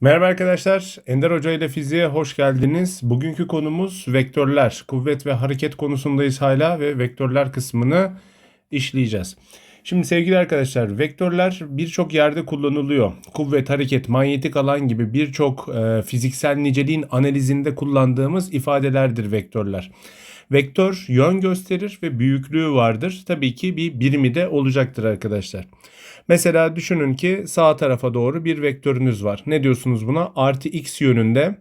Merhaba arkadaşlar, Ender Hoca ile fiziğe hoş geldiniz. Bugünkü konumuz vektörler. Kuvvet ve hareket konusundayız hala ve vektörler kısmını işleyeceğiz. Şimdi sevgili arkadaşlar, vektörler birçok yerde kullanılıyor. Kuvvet, hareket, manyetik alan gibi birçok e, fiziksel niceliğin analizinde kullandığımız ifadelerdir vektörler. Vektör yön gösterir ve büyüklüğü vardır. Tabii ki bir birimi de olacaktır arkadaşlar. Mesela düşünün ki sağ tarafa doğru bir vektörünüz var. Ne diyorsunuz buna? Artı x yönünde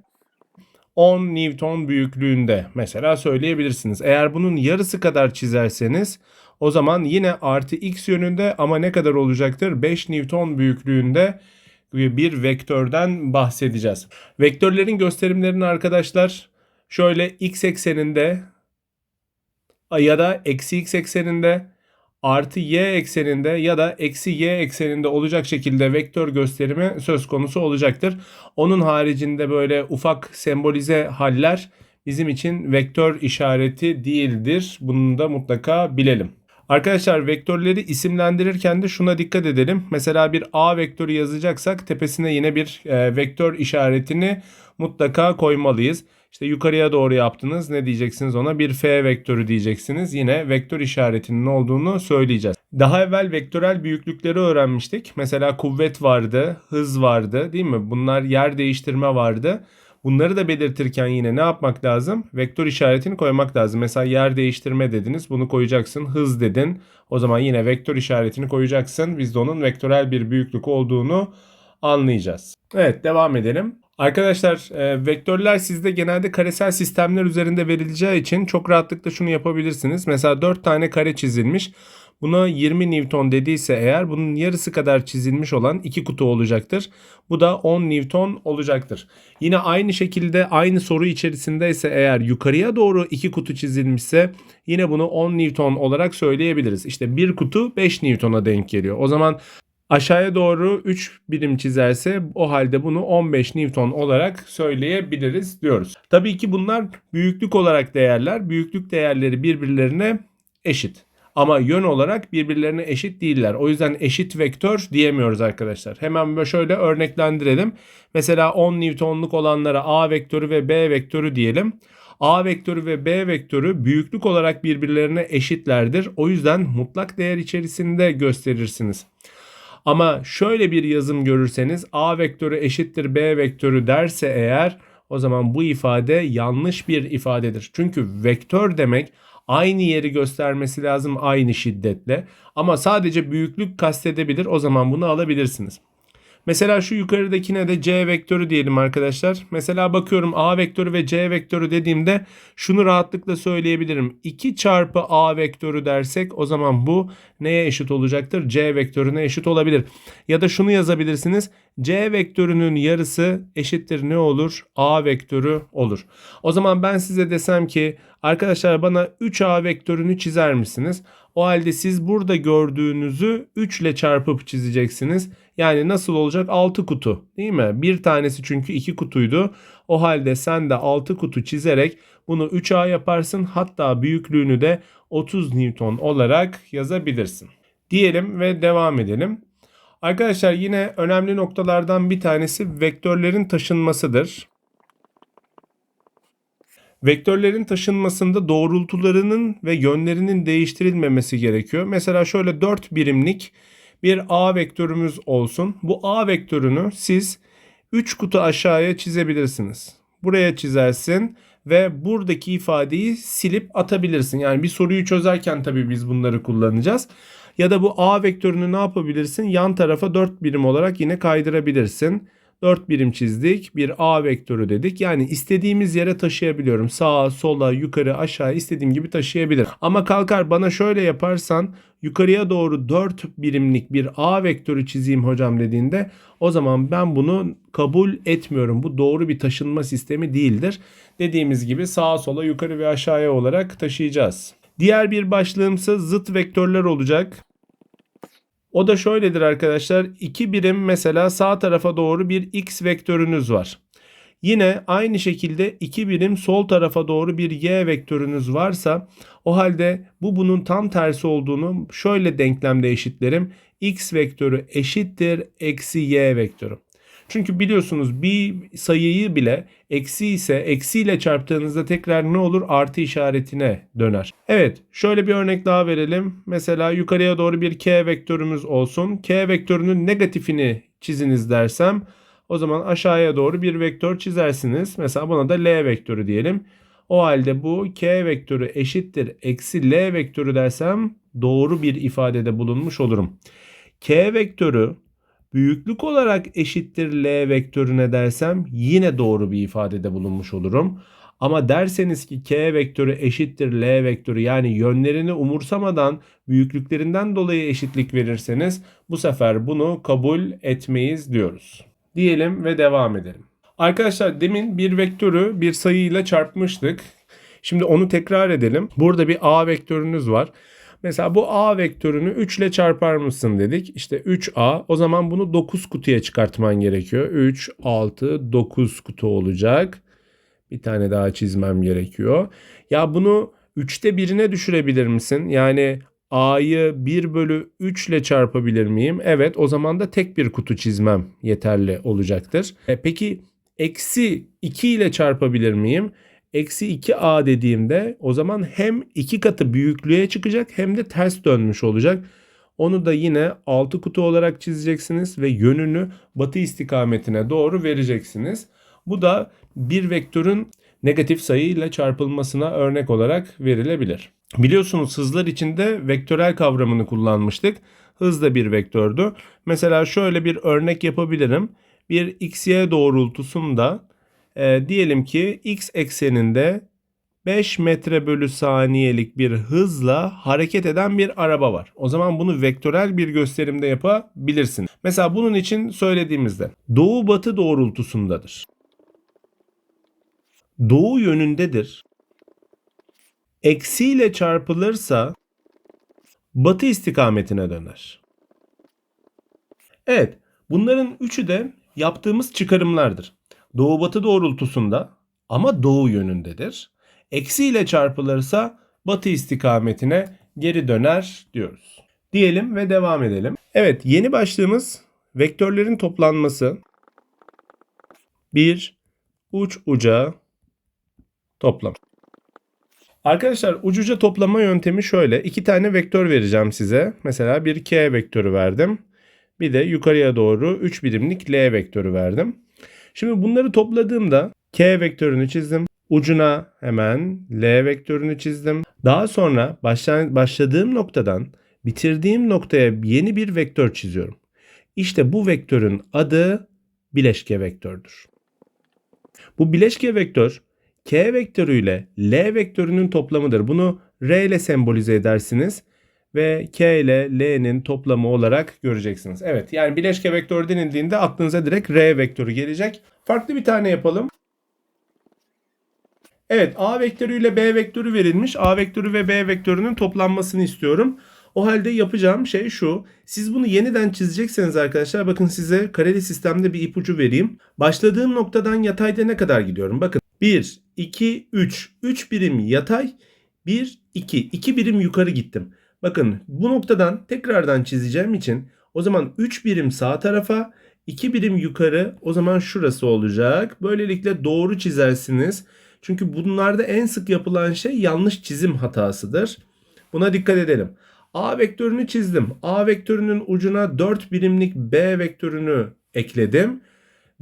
10 Newton büyüklüğünde mesela söyleyebilirsiniz. Eğer bunun yarısı kadar çizerseniz o zaman yine artı x yönünde ama ne kadar olacaktır? 5 Newton büyüklüğünde bir vektörden bahsedeceğiz. Vektörlerin gösterimlerini arkadaşlar şöyle x ekseninde ya da eksi x ekseninde artı y ekseninde ya da eksi y ekseninde olacak şekilde vektör gösterimi söz konusu olacaktır. Onun haricinde böyle ufak sembolize haller bizim için vektör işareti değildir. Bunu da mutlaka bilelim. Arkadaşlar vektörleri isimlendirirken de şuna dikkat edelim. Mesela bir A vektörü yazacaksak tepesine yine bir e, vektör işaretini mutlaka koymalıyız. İşte yukarıya doğru yaptınız. Ne diyeceksiniz ona? Bir f vektörü diyeceksiniz. Yine vektör işaretinin olduğunu söyleyeceğiz. Daha evvel vektörel büyüklükleri öğrenmiştik. Mesela kuvvet vardı, hız vardı değil mi? Bunlar yer değiştirme vardı. Bunları da belirtirken yine ne yapmak lazım? Vektör işaretini koymak lazım. Mesela yer değiştirme dediniz. Bunu koyacaksın. Hız dedin. O zaman yine vektör işaretini koyacaksın. Biz de onun vektörel bir büyüklük olduğunu anlayacağız. Evet devam edelim. Arkadaşlar e, vektörler sizde genelde karesel sistemler üzerinde verileceği için çok rahatlıkla şunu yapabilirsiniz. Mesela 4 tane kare çizilmiş. Buna 20 Newton dediyse eğer bunun yarısı kadar çizilmiş olan iki kutu olacaktır. Bu da 10 Newton olacaktır. Yine aynı şekilde aynı soru içerisindeyse eğer yukarıya doğru iki kutu çizilmişse yine bunu 10 Newton olarak söyleyebiliriz. İşte bir kutu 5 Newton'a denk geliyor. O zaman aşağıya doğru 3 birim çizerse o halde bunu 15 Newton olarak söyleyebiliriz diyoruz. Tabii ki bunlar büyüklük olarak değerler. Büyüklük değerleri birbirlerine eşit. Ama yön olarak birbirlerine eşit değiller. O yüzden eşit vektör diyemiyoruz arkadaşlar. Hemen şöyle örneklendirelim. Mesela 10 Newton'luk olanlara A vektörü ve B vektörü diyelim. A vektörü ve B vektörü büyüklük olarak birbirlerine eşitlerdir. O yüzden mutlak değer içerisinde gösterirsiniz. Ama şöyle bir yazım görürseniz A vektörü eşittir B vektörü derse eğer o zaman bu ifade yanlış bir ifadedir. Çünkü vektör demek aynı yeri göstermesi lazım aynı şiddetle. Ama sadece büyüklük kastedebilir o zaman bunu alabilirsiniz. Mesela şu yukarıdakine de c vektörü diyelim arkadaşlar. Mesela bakıyorum a vektörü ve c vektörü dediğimde şunu rahatlıkla söyleyebilirim. 2 çarpı a vektörü dersek o zaman bu neye eşit olacaktır? c vektörüne eşit olabilir. Ya da şunu yazabilirsiniz. c vektörünün yarısı eşittir ne olur? a vektörü olur. O zaman ben size desem ki arkadaşlar bana 3a vektörünü çizer misiniz? O halde siz burada gördüğünüzü 3 ile çarpıp çizeceksiniz. Yani nasıl olacak? 6 kutu değil mi? Bir tanesi çünkü 2 kutuydu. O halde sen de 6 kutu çizerek bunu 3A yaparsın. Hatta büyüklüğünü de 30 Newton olarak yazabilirsin. Diyelim ve devam edelim. Arkadaşlar yine önemli noktalardan bir tanesi vektörlerin taşınmasıdır. Vektörlerin taşınmasında doğrultularının ve yönlerinin değiştirilmemesi gerekiyor. Mesela şöyle 4 birimlik bir A vektörümüz olsun. Bu A vektörünü siz 3 kutu aşağıya çizebilirsiniz. Buraya çizersin ve buradaki ifadeyi silip atabilirsin. Yani bir soruyu çözerken tabii biz bunları kullanacağız. Ya da bu A vektörünü ne yapabilirsin? Yan tarafa 4 birim olarak yine kaydırabilirsin. 4 birim çizdik. Bir A vektörü dedik. Yani istediğimiz yere taşıyabiliyorum. Sağa, sola, yukarı, aşağı istediğim gibi taşıyabilirim. Ama kalkar bana şöyle yaparsan yukarıya doğru 4 birimlik bir A vektörü çizeyim hocam dediğinde o zaman ben bunu kabul etmiyorum. Bu doğru bir taşınma sistemi değildir. Dediğimiz gibi sağa sola yukarı ve aşağıya olarak taşıyacağız. Diğer bir başlığımsa zıt vektörler olacak. O da şöyledir arkadaşlar. 2 birim mesela sağ tarafa doğru bir x vektörünüz var. Yine aynı şekilde 2 birim sol tarafa doğru bir y vektörünüz varsa o halde bu bunun tam tersi olduğunu şöyle denklemde eşitlerim. x vektörü eşittir eksi y vektörü. Çünkü biliyorsunuz bir sayıyı bile eksi ise eksiyle çarptığınızda tekrar ne olur? Artı işaretine döner. Evet şöyle bir örnek daha verelim. Mesela yukarıya doğru bir k vektörümüz olsun. K vektörünün negatifini çiziniz dersem o zaman aşağıya doğru bir vektör çizersiniz. Mesela buna da L vektörü diyelim. O halde bu k vektörü eşittir eksi L vektörü dersem doğru bir ifadede bulunmuş olurum. K vektörü büyüklük olarak eşittir L vektörüne dersem yine doğru bir ifadede bulunmuş olurum. Ama derseniz ki k vektörü eşittir L vektörü yani yönlerini umursamadan büyüklüklerinden dolayı eşitlik verirseniz bu sefer bunu kabul etmeyiz diyoruz. Diyelim ve devam edelim. Arkadaşlar demin bir vektörü bir sayıyla çarpmıştık. Şimdi onu tekrar edelim. Burada bir a vektörünüz var. Mesela bu a vektörünü 3 ile çarpar mısın dedik. İşte 3a o zaman bunu 9 kutuya çıkartman gerekiyor. 3, 6, 9 kutu olacak. Bir tane daha çizmem gerekiyor. Ya bunu 3'te birine düşürebilir misin? Yani a'yı 1 bölü 3 ile çarpabilir miyim? Evet o zaman da tek bir kutu çizmem yeterli olacaktır. E, peki eksi 2 ile çarpabilir miyim? Eksi 2a dediğimde o zaman hem iki katı büyüklüğe çıkacak hem de ters dönmüş olacak. Onu da yine 6 kutu olarak çizeceksiniz ve yönünü batı istikametine doğru vereceksiniz. Bu da bir vektörün negatif sayı ile çarpılmasına örnek olarak verilebilir. Biliyorsunuz hızlar içinde vektörel kavramını kullanmıştık. Hız da bir vektördü. Mesela şöyle bir örnek yapabilirim. Bir xy doğrultusunda e, diyelim ki x ekseninde 5 metre bölü saniyelik bir hızla hareket eden bir araba var. O zaman bunu vektörel bir gösterimde yapabilirsin. Mesela bunun için söylediğimizde doğu batı doğrultusundadır. Doğu yönündedir. Eksiyle çarpılırsa batı istikametine döner. Evet, bunların üçü de yaptığımız çıkarımlardır. Doğu batı doğrultusunda ama doğu yönündedir. Eksi ile çarpılırsa batı istikametine geri döner diyoruz. Diyelim ve devam edelim. Evet yeni başlığımız vektörlerin toplanması. Bir uç uca toplam. Arkadaşlar ucuca toplama yöntemi şöyle. İki tane vektör vereceğim size. Mesela bir k vektörü verdim. Bir de yukarıya doğru 3 birimlik l vektörü verdim. Şimdi bunları topladığımda k vektörünü çizdim. Ucuna hemen l vektörünü çizdim. Daha sonra başladığım noktadan bitirdiğim noktaya yeni bir vektör çiziyorum. İşte bu vektörün adı bileşke vektördür. Bu bileşke vektör k vektörüyle l vektörünün toplamıdır. Bunu r ile sembolize edersiniz ve k ile l'nin toplamı olarak göreceksiniz. Evet yani bileşke vektör denildiğinde aklınıza direkt r vektörü gelecek. Farklı bir tane yapalım. Evet A vektörü ile B vektörü verilmiş. A vektörü ve B vektörünün toplanmasını istiyorum. O halde yapacağım şey şu. Siz bunu yeniden çizecekseniz arkadaşlar bakın size kareli sistemde bir ipucu vereyim. Başladığım noktadan yatayda ne kadar gidiyorum? Bakın 1, 2, 3. 3 birim yatay. 1, 2. 2 birim yukarı gittim. Bakın bu noktadan tekrardan çizeceğim için o zaman 3 birim sağ tarafa 2 birim yukarı o zaman şurası olacak. Böylelikle doğru çizersiniz. Çünkü bunlarda en sık yapılan şey yanlış çizim hatasıdır. Buna dikkat edelim. A vektörünü çizdim. A vektörünün ucuna 4 birimlik B vektörünü ekledim.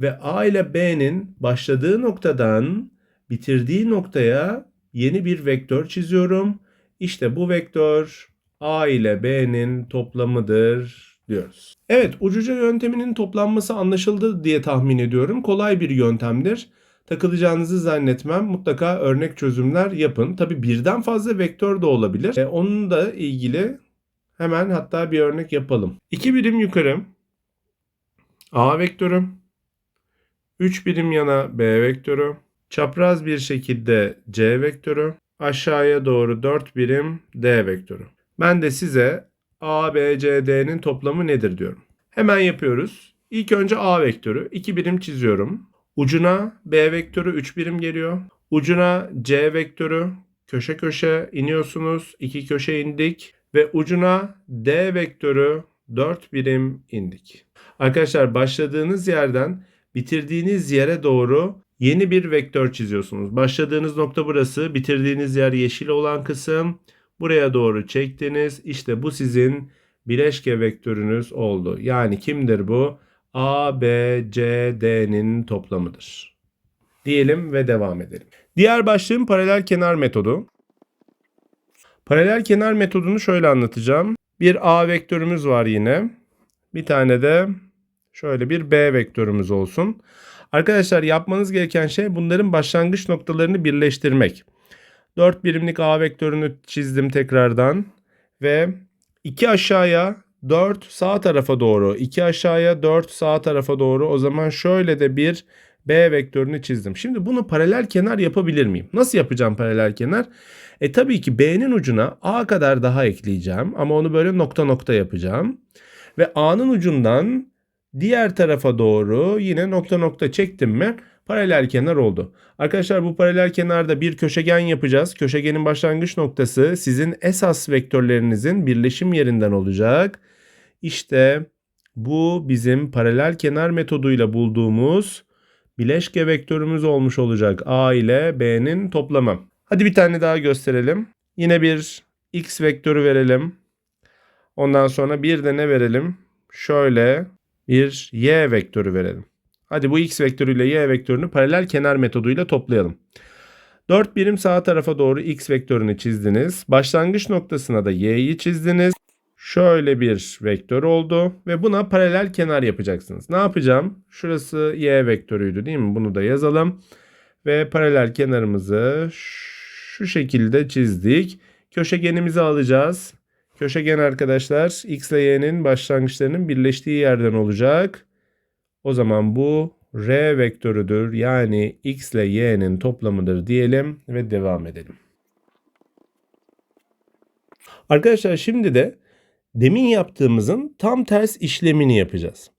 Ve A ile B'nin başladığı noktadan bitirdiği noktaya yeni bir vektör çiziyorum. İşte bu vektör A ile B'nin toplamıdır diyoruz. Evet ucuca yönteminin toplanması anlaşıldı diye tahmin ediyorum. Kolay bir yöntemdir. Takılacağınızı zannetmem. Mutlaka örnek çözümler yapın. Tabi birden fazla vektör de olabilir. E, onun da ilgili hemen hatta bir örnek yapalım. 2 birim yukarı A vektörü. 3 birim yana B vektörü. Çapraz bir şekilde C vektörü. Aşağıya doğru 4 birim D vektörü. Ben de size A, B, C, D'nin toplamı nedir diyorum. Hemen yapıyoruz. İlk önce A vektörü. 2 birim çiziyorum. Ucuna B vektörü 3 birim geliyor. Ucuna C vektörü köşe köşe iniyorsunuz. 2 köşe indik. Ve ucuna D vektörü 4 birim indik. Arkadaşlar başladığınız yerden bitirdiğiniz yere doğru yeni bir vektör çiziyorsunuz. Başladığınız nokta burası, bitirdiğiniz yer yeşil olan kısım. Buraya doğru çektiniz. İşte bu sizin bileşke vektörünüz oldu. Yani kimdir bu? A, B, C, D'nin toplamıdır. Diyelim ve devam edelim. Diğer başlığım paralel kenar metodu. Paralel kenar metodunu şöyle anlatacağım. Bir A vektörümüz var yine. Bir tane de şöyle bir B vektörümüz olsun. Arkadaşlar yapmanız gereken şey bunların başlangıç noktalarını birleştirmek. 4 birimlik A vektörünü çizdim tekrardan ve 2 aşağıya 4 sağ tarafa doğru, 2 aşağıya 4 sağ tarafa doğru. O zaman şöyle de bir B vektörünü çizdim. Şimdi bunu paralel kenar yapabilir miyim? Nasıl yapacağım paralel kenar? E tabii ki B'nin ucuna A kadar daha ekleyeceğim ama onu böyle nokta nokta yapacağım. Ve A'nın ucundan diğer tarafa doğru yine nokta nokta çektim mi paralel kenar oldu. Arkadaşlar bu paralel kenarda bir köşegen yapacağız. Köşegenin başlangıç noktası sizin esas vektörlerinizin birleşim yerinden olacak. İşte bu bizim paralel kenar metoduyla bulduğumuz bileşke vektörümüz olmuş olacak. A ile B'nin toplamı. Hadi bir tane daha gösterelim. Yine bir x vektörü verelim. Ondan sonra bir de ne verelim? Şöyle bir y vektörü verelim. Hadi bu x vektörüyle y vektörünü paralel kenar metoduyla toplayalım. 4 birim sağ tarafa doğru x vektörünü çizdiniz. Başlangıç noktasına da y'yi çizdiniz. Şöyle bir vektör oldu ve buna paralel kenar yapacaksınız. Ne yapacağım? Şurası y vektörüydü değil mi? Bunu da yazalım. Ve paralel kenarımızı şu şekilde çizdik. Köşegenimizi alacağız. Köşegen arkadaşlar x ile y'nin başlangıçlarının birleştiği yerden olacak. O zaman bu r vektörüdür. Yani x ile y'nin toplamıdır diyelim ve devam edelim. Arkadaşlar şimdi de demin yaptığımızın tam ters işlemini yapacağız.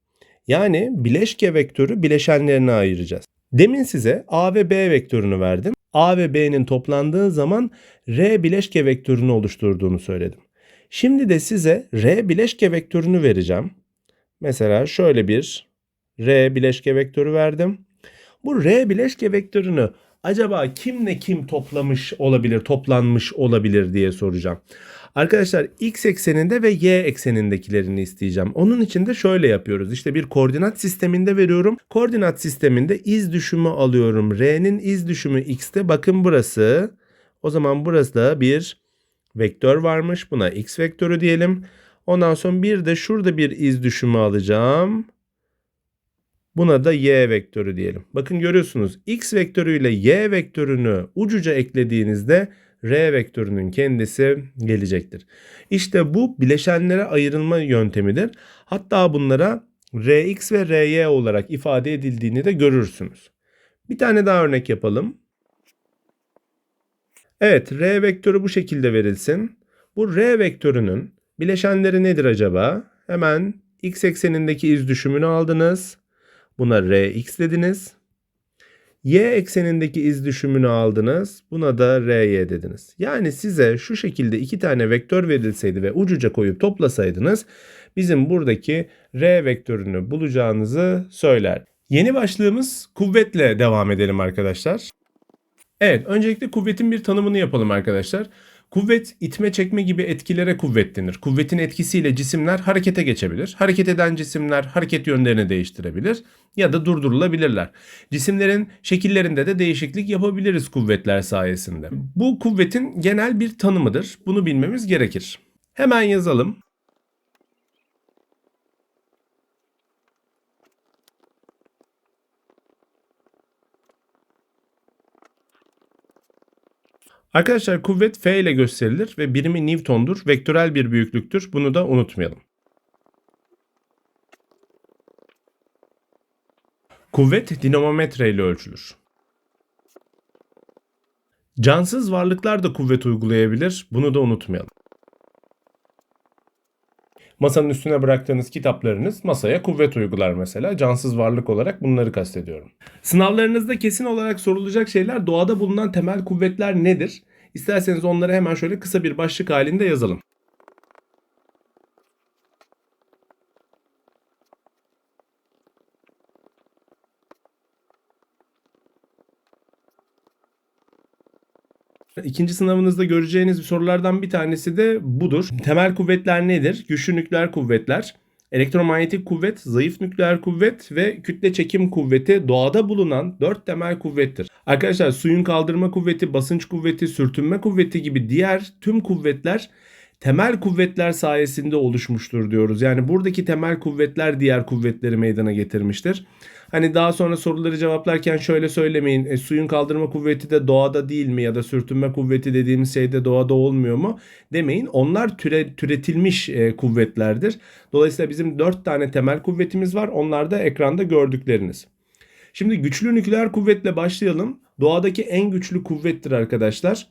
Yani bileşke vektörü bileşenlerine ayıracağız. Demin size A ve B vektörünü verdim. A ve B'nin toplandığı zaman R bileşke vektörünü oluşturduğunu söyledim. Şimdi de size R bileşke vektörünü vereceğim. Mesela şöyle bir R bileşke vektörü verdim. Bu R bileşke vektörünü acaba kimle kim toplamış olabilir, toplanmış olabilir diye soracağım. Arkadaşlar x ekseninde ve y eksenindekilerini isteyeceğim. Onun için de şöyle yapıyoruz. İşte bir koordinat sisteminde veriyorum. Koordinat sisteminde iz düşümü alıyorum. R'nin iz düşümü x'te. Bakın burası. O zaman burası da bir vektör varmış. Buna x vektörü diyelim. Ondan sonra bir de şurada bir iz düşümü alacağım. Buna da y vektörü diyelim. Bakın görüyorsunuz x vektörüyle y vektörünü ucuca eklediğinizde r vektörünün kendisi gelecektir. İşte bu bileşenlere ayrılma yöntemidir. Hatta bunlara rx ve ry olarak ifade edildiğini de görürsünüz. Bir tane daha örnek yapalım. Evet, r vektörü bu şekilde verilsin. Bu r vektörünün bileşenleri nedir acaba? Hemen x eksenindeki iz düşümünü aldınız. Buna rx dediniz. Y eksenindeki iz düşümünü aldınız. Buna da RY dediniz. Yani size şu şekilde iki tane vektör verilseydi ve ucuca koyup toplasaydınız bizim buradaki R vektörünü bulacağınızı söyler. Yeni başlığımız kuvvetle devam edelim arkadaşlar. Evet öncelikle kuvvetin bir tanımını yapalım arkadaşlar. Kuvvet itme çekme gibi etkilere kuvvet denir. Kuvvetin etkisiyle cisimler harekete geçebilir. Hareket eden cisimler hareket yönlerini değiştirebilir ya da durdurulabilirler. Cisimlerin şekillerinde de değişiklik yapabiliriz kuvvetler sayesinde. Bu kuvvetin genel bir tanımıdır. Bunu bilmemiz gerekir. Hemen yazalım. Arkadaşlar kuvvet F ile gösterilir ve birimi Newton'dur. Vektörel bir büyüklüktür. Bunu da unutmayalım. Kuvvet dinamometre ile ölçülür. Cansız varlıklar da kuvvet uygulayabilir. Bunu da unutmayalım. Masanın üstüne bıraktığınız kitaplarınız masaya kuvvet uygular mesela. Cansız varlık olarak bunları kastediyorum. Sınavlarınızda kesin olarak sorulacak şeyler doğada bulunan temel kuvvetler nedir? İsterseniz onları hemen şöyle kısa bir başlık halinde yazalım. İkinci sınavınızda göreceğiniz sorulardan bir tanesi de budur. Temel kuvvetler nedir? Güçlü nükleer kuvvetler, elektromanyetik kuvvet, zayıf nükleer kuvvet ve kütle çekim kuvveti doğada bulunan dört temel kuvvettir. Arkadaşlar suyun kaldırma kuvveti, basınç kuvveti, sürtünme kuvveti gibi diğer tüm kuvvetler temel kuvvetler sayesinde oluşmuştur diyoruz. Yani buradaki temel kuvvetler diğer kuvvetleri meydana getirmiştir. Hani daha sonra soruları cevaplarken şöyle söylemeyin. E, suyun kaldırma kuvveti de doğada değil mi ya da sürtünme kuvveti dediğimiz şey de doğada olmuyor mu demeyin. Onlar türe, türetilmiş e, kuvvetlerdir. Dolayısıyla bizim 4 tane temel kuvvetimiz var. Onlar da ekranda gördükleriniz. Şimdi güçlü nükleer kuvvetle başlayalım. Doğadaki en güçlü kuvvettir arkadaşlar.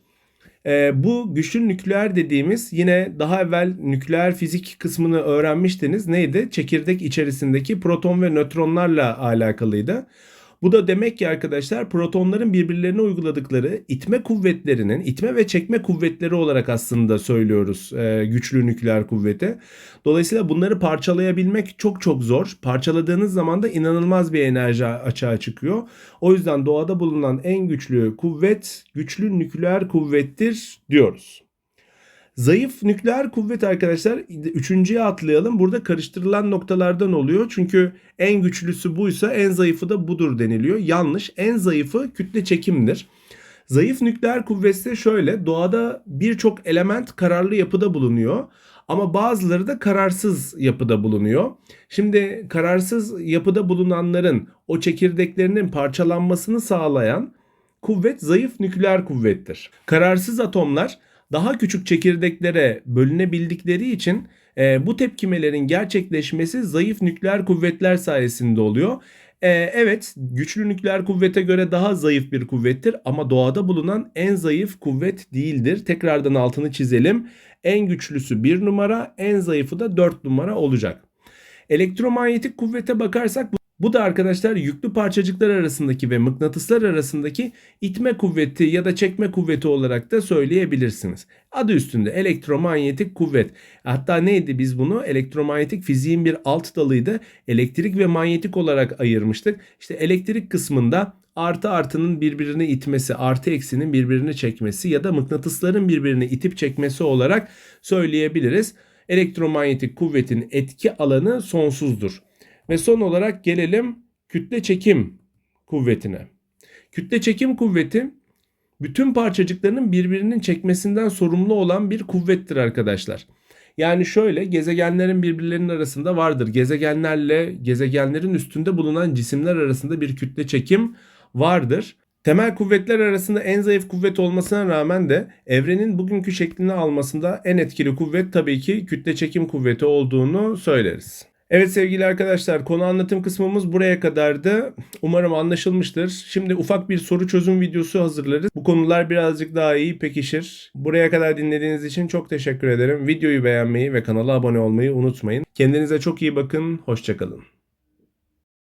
Ee, bu güçlü nükleer dediğimiz yine daha evvel nükleer fizik kısmını öğrenmiştiniz. Neydi? Çekirdek içerisindeki proton ve nötronlarla alakalıydı. Bu da demek ki arkadaşlar protonların birbirlerine uyguladıkları itme kuvvetlerinin itme ve çekme kuvvetleri olarak aslında söylüyoruz e, güçlü nükleer kuvveti. Dolayısıyla bunları parçalayabilmek çok çok zor. Parçaladığınız zaman da inanılmaz bir enerji açığa çıkıyor. O yüzden doğada bulunan en güçlü kuvvet güçlü nükleer kuvvettir diyoruz. Zayıf nükleer kuvvet arkadaşlar üçüncüye atlayalım. Burada karıştırılan noktalardan oluyor. Çünkü en güçlüsü buysa en zayıfı da budur deniliyor. Yanlış. En zayıfı kütle çekimdir. Zayıf nükleer kuvvet ise şöyle. Doğada birçok element kararlı yapıda bulunuyor. Ama bazıları da kararsız yapıda bulunuyor. Şimdi kararsız yapıda bulunanların o çekirdeklerinin parçalanmasını sağlayan kuvvet zayıf nükleer kuvvettir. Kararsız atomlar daha küçük çekirdeklere bölünebildikleri için e, bu tepkimelerin gerçekleşmesi zayıf nükleer kuvvetler sayesinde oluyor. E, evet güçlü nükleer kuvvete göre daha zayıf bir kuvvettir ama doğada bulunan en zayıf kuvvet değildir. Tekrardan altını çizelim. En güçlüsü 1 numara en zayıfı da 4 numara olacak. Elektromanyetik kuvvete bakarsak bu da arkadaşlar yüklü parçacıklar arasındaki ve mıknatıslar arasındaki itme kuvveti ya da çekme kuvveti olarak da söyleyebilirsiniz. Adı üstünde elektromanyetik kuvvet. Hatta neydi biz bunu elektromanyetik fiziğin bir alt dalıydı. Elektrik ve manyetik olarak ayırmıştık. İşte elektrik kısmında artı artının birbirini itmesi, artı eksinin birbirini çekmesi ya da mıknatısların birbirini itip çekmesi olarak söyleyebiliriz. Elektromanyetik kuvvetin etki alanı sonsuzdur. Ve son olarak gelelim kütle çekim kuvvetine. Kütle çekim kuvveti bütün parçacıkların birbirinin çekmesinden sorumlu olan bir kuvvettir arkadaşlar. Yani şöyle gezegenlerin birbirlerinin arasında vardır. Gezegenlerle gezegenlerin üstünde bulunan cisimler arasında bir kütle çekim vardır. Temel kuvvetler arasında en zayıf kuvvet olmasına rağmen de evrenin bugünkü şeklini almasında en etkili kuvvet tabii ki kütle çekim kuvveti olduğunu söyleriz. Evet sevgili arkadaşlar konu anlatım kısmımız buraya kadardı. Umarım anlaşılmıştır. Şimdi ufak bir soru çözüm videosu hazırlarız. Bu konular birazcık daha iyi pekişir. Buraya kadar dinlediğiniz için çok teşekkür ederim. Videoyu beğenmeyi ve kanala abone olmayı unutmayın. Kendinize çok iyi bakın. Hoşçakalın.